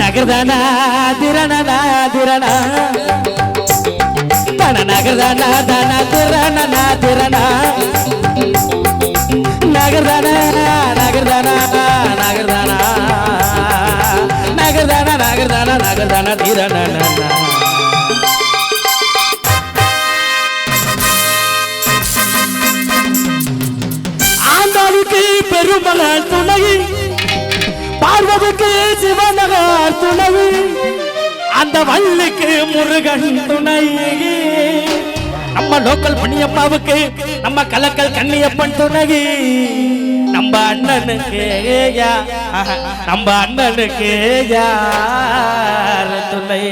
நகர்தானா திரணனா திரணா தன நகர்தானா தன திரணனா திரணா நகர்தானா நகர்தானா நகர்தானா? நகர்தானா நகர்தானா நகர்தானா திரணனா ஆண்டாளுக்கு பெருமகள் துணை. பார்வதிக்கு சிவனகார் துணை. அந்த வள்ளிக்கு முருகன் துணை. நம்ம லோக்கல் பண்ணியப்பாவுக்கு நம்ம கலக்கல் கண்ணியப்பன் துணை. நம்ம அண்ணனுக்கு நம்ம அண்ணனுக்கு யார் துணை?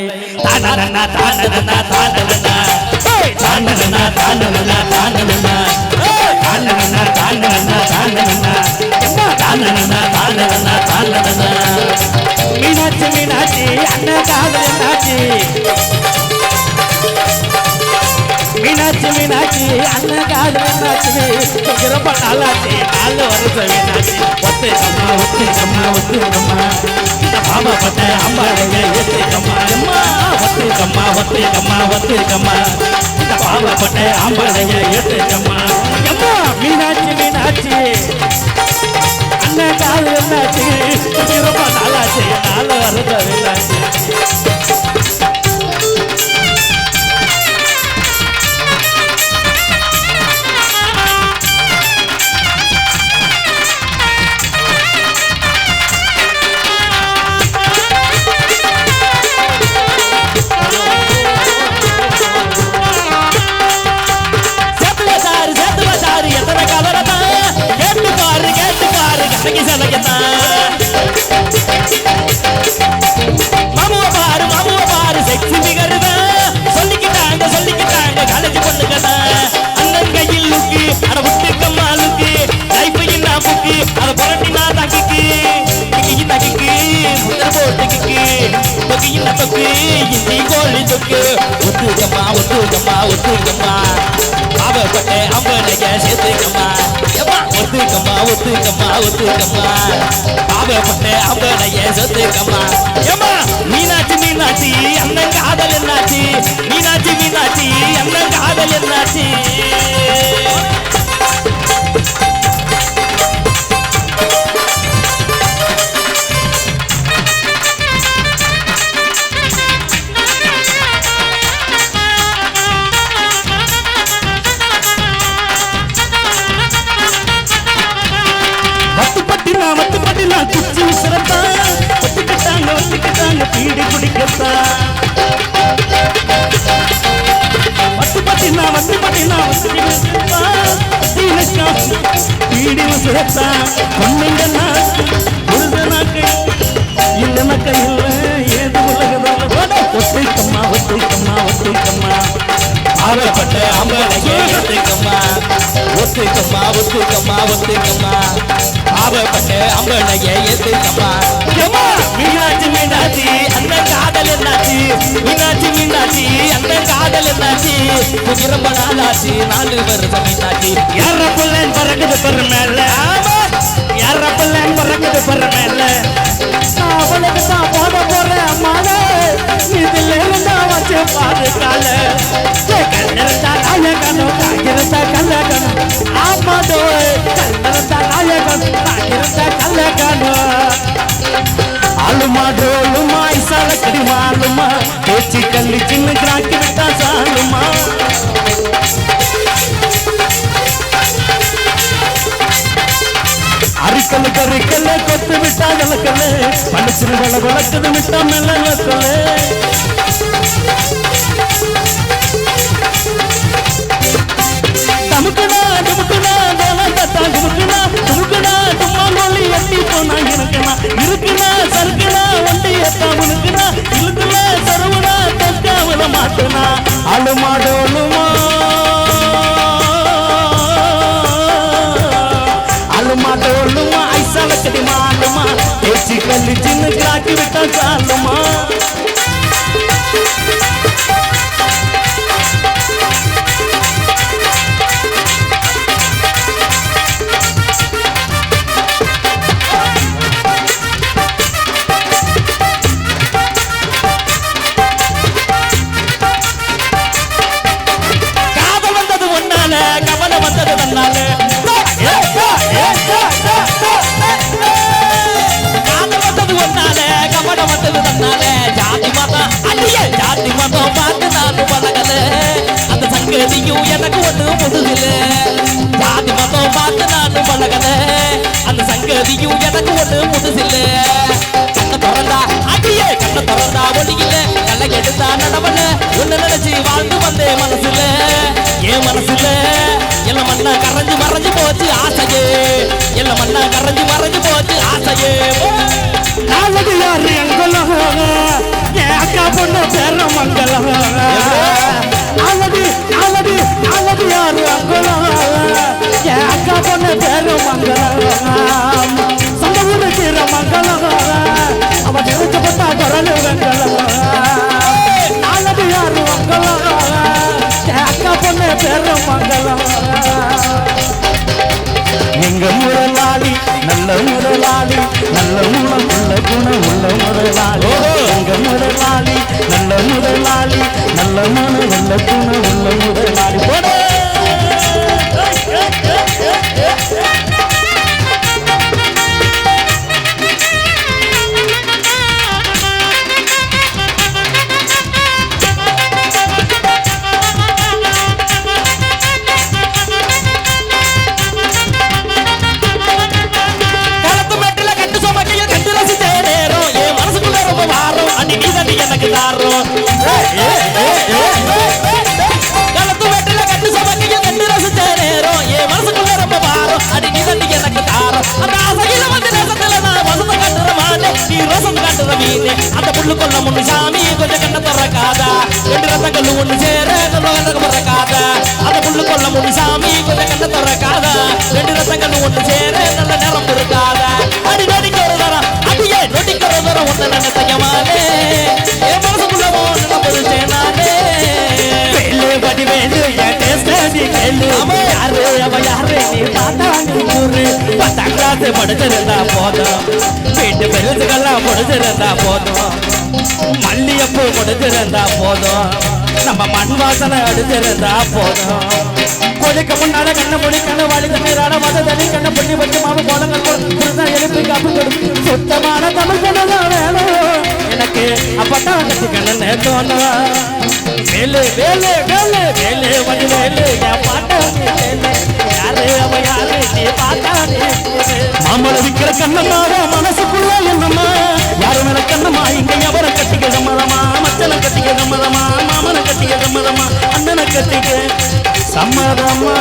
காதல் என்னாச்சி மீனாட்சி மீனாட்சி அண்ணன் காதல் என்னாச்சி ரொம்ப நாளாச்சு நாலு வருஷம் மீனாட்சி ஒத்து அம்மா ஒத்து அம்மா ஒத்து அம்மா பாபா பட்ட அம்பாளைய ஏத்து அம்மா அம்மா ஒத்து அம்மா ஒத்து அம்மா ஒத்து அம்மா பாபா பட்ட அம்பாளைய ஏத்து அம்மா அம்மா மீனாட்சி மீனாட்சி அண்ணன் காதல் என்னாச்சு ரொம்ப நாளாச்சு நாலு வருஷம் பாரு கசகி சலகத்தான் மாமுவ பாரு மாமுவ பாரு செக்ஸி பிகருதா சொல்லிக்கிட்டாங்க சொல்லிக்கிட்டாங்க காலேஜ் பொண்ணுங்கதா அண்ணன் கையில் லுக்கு அட விட்டுக்கம்மா லுக்கு லைஃப் என்ன புக்கு அத புரட்டினா தக்கிக்கு கிக்கு தக்கிக்கு முத்தர் போட்டு கிக்கு தொக்கு என்ன தொக்கு இந்தி கோழி தொக்கு ஒத்துக்கம்மா ஒத்துக்கம்மா ஒத்துக்கம்மா. பாவப்பட்ட அம்பனைய சேர்த்துக்கம்மா. எம்மா ஒத்துக்கம்மா ஒத்துக்கம்மா ஒத்துக்கம்மா. பாவப்பட்ட அம்பனைய சேர்த்துக்கம்மா. எம்மா மீனாட்சி மீனாட்சி அண்ணன் காதல் என்னாச்சு? மீனாட்சி மீனாட்சி அண்ணன் காதல் என்னாச்சு? பீடி குடிக்கத்தா வத்து பத்தினா வந்து பத்தினா வத்து பீடி விசிறத்தா பொண்ணுங்க நாக்கு புருஷ இல்ல நக்க இல்ல ஏது உலகதல்ல ஒத்துக்கம்மா ஒத்துக்கம்மா ஒத்துக்கம்மா ஆவப்பட்ட அம்பளையே ஒத்துக்கம்மா ஒத்துக்கம்மா ஒத்துக்கம்மா ஒத்துக்கம்மா ஆவப்பட்ட அம்பளையே ஏத்துக்கம்மா மீனாட்சி மீனாட்சி. காதல் என்னாச்சு மீனாட்சி மீனாட்சி அந்த காதல் என்னாச்சு கொஞ்சம் ரொம்ப நாளாச்சு நாலு வருஷம் மீனாட்சி யார பிள்ளை பறக்குது பெரு மேல. யார பிள்ளை பறக்குது பெரு மேல. அவளுக்கு தான் போட போறேன் அம்மாலே இதுல இருந்தா வச்சு பாரு கால. சாலுமா? பேச்சு கல்லு சின்ன கிராக்கி விட்டா சாலுமா? அரிக்கல் கறிக்கல்ல கொத்து விட்டா கலக்கல்ல. பழச்சிரு வள விட்டா மெல்ல வக்கல்ல ஐசால கடிமாலுமா பேச்சு கல்லி சின்ன காட்டி விட்டா சாலுமா? பார்த்து பழகல அந்த சங்கதியும் எனக்கு ஒண்ணு முதுசில்ல. கண்ண திறந்தா அடியே கண்ண திறந்தா ஒளியில கல்ல எடுத்தா நடவல ஒண்ணு நினைச்சு வாழ்ந்து வந்தேன் மனசுல. ஏன் மனசுல எல்லாம் மண்ணா கரைஞ்சு மறைஞ்சு போச்சு ஆசையே. எல்லாம் மண்ணா கரைஞ்சு மறைஞ்சு போச்சு ஆசையே. நாளைக்கு யாரு எங்கெல்லாம் உள்ள மன உள்ள துணை உள்ள கண்ண திறக்காதா. ரெண்டு ரத்தங்கள் ஒண்ணு சேர நல்ல நேரம் இருக்காதா அடி நடிக்க ஒரு தரம் அடியே நொடிக்க ஒரு தரம் ஒண்ணு நினைச்சயமானே என் மனசுக்குள்ள ஒண்ணு நம்பது சேனானே வேலு வடிவேலு என் டேஸ்டி கேளு ஆமா. யாரு அவ யாரு நீ பார்த்தா நீ ஊரு. பத்தாம் கிளாஸ் படிச்சிருந்தா போதும். வீட்டு பெருசுகள்லாம் முடிச்சிருந்தா போதும். மல்லியப்பூ முடிச்சிருந்தா போதும். நம்ம மண் வாசனை அடிச்சிருந்தா போதும். கொதிக்க கண்ண மொழி கண்ண வாழி தண்ணீராட மத தண்ணி கண்ண பொண்ணி வச்சு மாவு கோலங்கள் புதுசா எழுப்பி காப்பு கொடுத்து சுத்தமான தமிழ் கண்ணதான் வேணும் எனக்கு அப்பதான் கட்டிக்கணும்னு தோணும் வேலு வேலு வேலு வேலு வந்து வேலு என் பாட்டா யாரு அவ யாரு நீ பாட்டா நீ மாமல விக்கிற கண்ணம்மாவோ மனசுக்குள்ள என்னம்மா யாரு மேல கண்ணம்மா இங்க எவரை கட்டிக்க சம்மதமா? மச்சனை கட்டிக்க சம்மதமா? மாமனை கட்டிக்க சம்மதமா? அண்ணனை கட்டிக்க சம்மதமா?